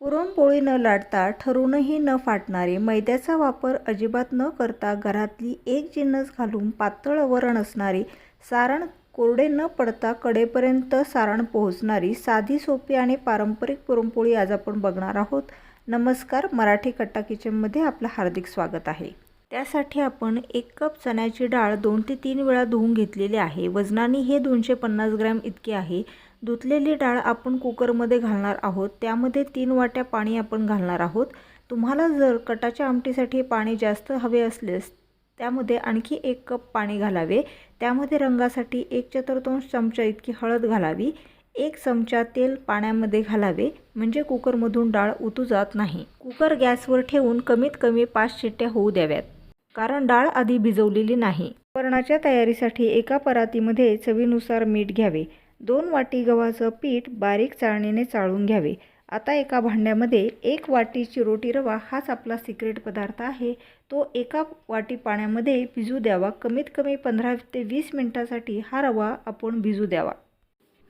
पुरणपोळी न लाटता ठरूनही न फाटणारे मैद्याचा वापर अजिबात न करता घरातली एक जिन्नस घालून पातळ वरण असणारी सारण कोरडे न पडता कडेपर्यंत सारण पोहोचणारी साधी सोपी आणि पारंपरिक पुरणपोळी आज आपण बघणार आहोत. नमस्कार मराठी कट्टा किचनमध्ये आपलं हार्दिक स्वागत आहे. त्यासाठी आपण एक कप चण्याची डाळ दोन ते तीन वेळा धुवून घेतलेली आहे. वजनाने हे दोनशे पन्नास ग्रॅम इतके आहे. धुतलेली डाळ आपण कुकरमध्ये घालणार आहोत. त्यामध्ये तीन वाट्या पाणी आपण घालणार आहोत. तुम्हाला जर कटाच्या आमटीसाठी पाणी जास्त हवे असल्यास त्यामध्ये आणखी एक कप पाणी घालावे. त्यामध्ये रंगासाठी एक चतुर्थांश चमचा इतकी हळद घालावी. एक चमचा तेल पाण्यामध्ये घालावे. म्हणजे कुकरमधून डाळ उतू जात नाही. कुकर गॅसवर ठेवून कमीत कमी पाच शिट्ट्या होऊ द्याव्यात. कारण डाळ आधी भिजवलेली नाही. वरणाच्या तयारीसाठी एका परातीमध्ये चवीनुसार मीठ घ्यावे. दोन वाटी गव्हाचं पीठ बारीक चाळणीने चाळून घ्यावे. आता एका भांड्यामध्ये एक वाटी चिरोटी रवा हाच आपला सिक्रेट पदार्थ आहे. तो एका वाटी पाण्यामध्ये भिजू द्यावा. कमीत कमी पंधरा ते वीस मिनटासाठी हा रवा आपण भिजू द्यावा.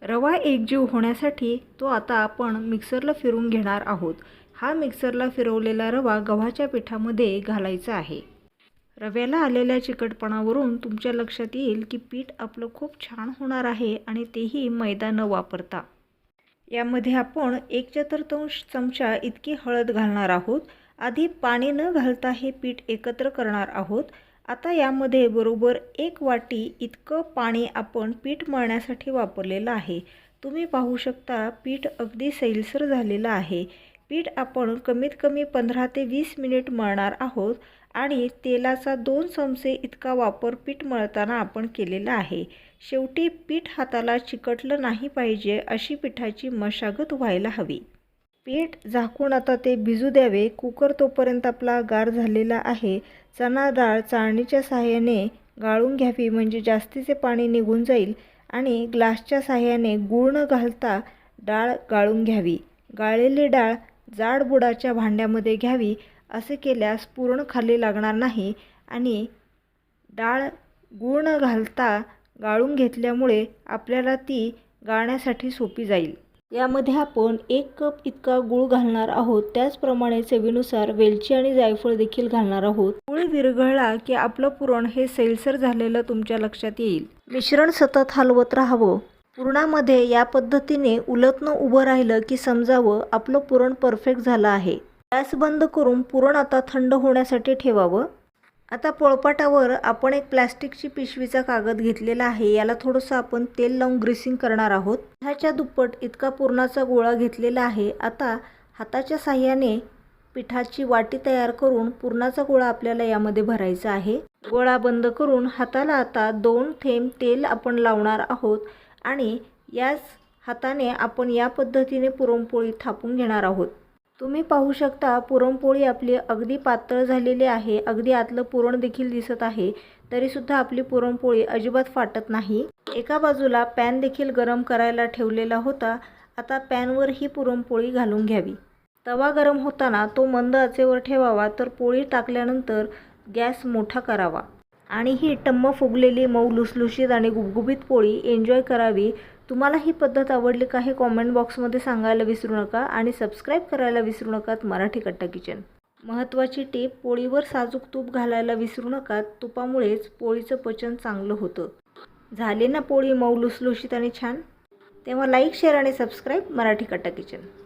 रवा एकजीव होण्यासाठी तो आता आपण मिक्सरला फिरून घेणार आहोत. हा मिक्सरला फिरवलेला रवा गव्हाच्या पिठामध्ये घालायचा आहे. रव्याला आलेल्या चिकटपणावरून तुमच्या लक्षात येईल की पीठ आपलं खूप छान होणार आहे आणि तेही मैदा न वापरता. यामध्ये आपण एक चतुर्थांश चमचा इतकी हळद घालणार आहोत. आधी पाणी न घालता हे पीठ एकत्र करणार आहोत. आता यामध्ये बरोबर एक वाटी इतकं पाणी आपण पीठ मळण्यासाठी वापरलेलं आहे. तुम्ही पाहू शकता पीठ अगदी सैलसर झालेलं आहे. पीठ आपण कमीत कमी पंधरा ते वीस मिनिट मळणार आहोत. आणि तेलाचा दोन चमचे इतका वापर पीठ मळताना आपण केलेला आहे. शेवटी पीठ हाताला चिकटलं नाही पाहिजे अशी पिठाची मशागत व्हायला हवी. पीठ झाकून आता ते भिजू द्यावे. कुकर तोपर्यंत आपला गार झालेला आहे. चणा डाळ चाळणीच्या साहाय्याने गाळून घ्यावी म्हणजे जास्तीचे पाणी निघून जाईल आणि ग्लासच्या साहाय्याने गूळ न घालता डाळ गाळून घ्यावी. गाळलेली डाळ जाड बुडाच्या भांड्यामध्ये घ्यावी. असे केल्यास पूर्ण खाली लागणार नाही आणि डाळ गूळ न घालता गाळून घेतल्यामुळे आपल्याला ती गाळण्यासाठी सोपी जाईल. यामध्ये आपण एक कप इतका गूळ घालणार आहोत. त्याचप्रमाणे चवीनुसार वेलची आणि जायफळ देखील घालणार आहोत. गुळ विरघळला की आपलं पुरण हे सैलसर झालेलं तुमच्या लक्षात येईल. मिश्रण सतत हलवत राहावं. पुरणामध्ये या पद्धतीने उलटनं उभं राहिलं की समजावं आपलं पुरण परफेक्ट झालं आहे. गॅस बंद करून पुरण आता थंड होण्यासाठी ठेवावं. आता पोळपाटावर आपण एक प्लॅस्टिकची पिशवीचा कागद घेतलेला आहे. याला थोडंसं आपण तेल लावून ग्रीसिंग करणार आहोत. ह्याच्या दुप्पट इतका पुरणाचा गोळा घेतलेला आहे. आता हाताच्या साह्याने पिठाची वाटी तयार करून पुरणाचा गोळा आपल्याला यामध्ये भरायचा आहे. गोळा बंद करून हाताला आता दोन थेंब तेल आपण लावणार आहोत आणि याच हाताने आपण या पद्धतीने पुरणपोळी थापून घेणार आहोत. तुम्ही पाहू शकता पुरणपोळी आपली अगदी पातळ झालेली आहे. अगदी आतलं पुरण देखील दिसत आहे. तरीसुद्धा आपली पुरणपोळी अजिबात फाटत नाही. एका बाजूला पॅन देखील गरम करायला ठेवलेला होता. आता पॅनवर ही पुरणपोळी घालून घ्यावी. तवा गरम होताना तो मंद आचेवर ठेवावा तर पोळी टाकल्यानंतर गॅस मोठा करावा. आणि ही टम्म फुगलेली मऊ लुसलुशीत आणि गुबगुबीत पोळी एन्जॉय करावी. तुम्हाला ही पद्धत आवडली का हे कॉमेंट बॉक्समध्ये सांगायला विसरू नका आणि सबस्क्राईब करायला विसरू नकात मराठी कट्टा किचन महत्त्वाची टीप पोळीवर साजूक तूप घालायला विसरू नका. तुपामुळेच पोळीचं पचन चांगलं होतं. झाले ना पोळी मऊ लुसलुशीत आणि छान? तेव्हा लाईक शेअर आणि सबस्क्राईब मराठी कट्टा किचन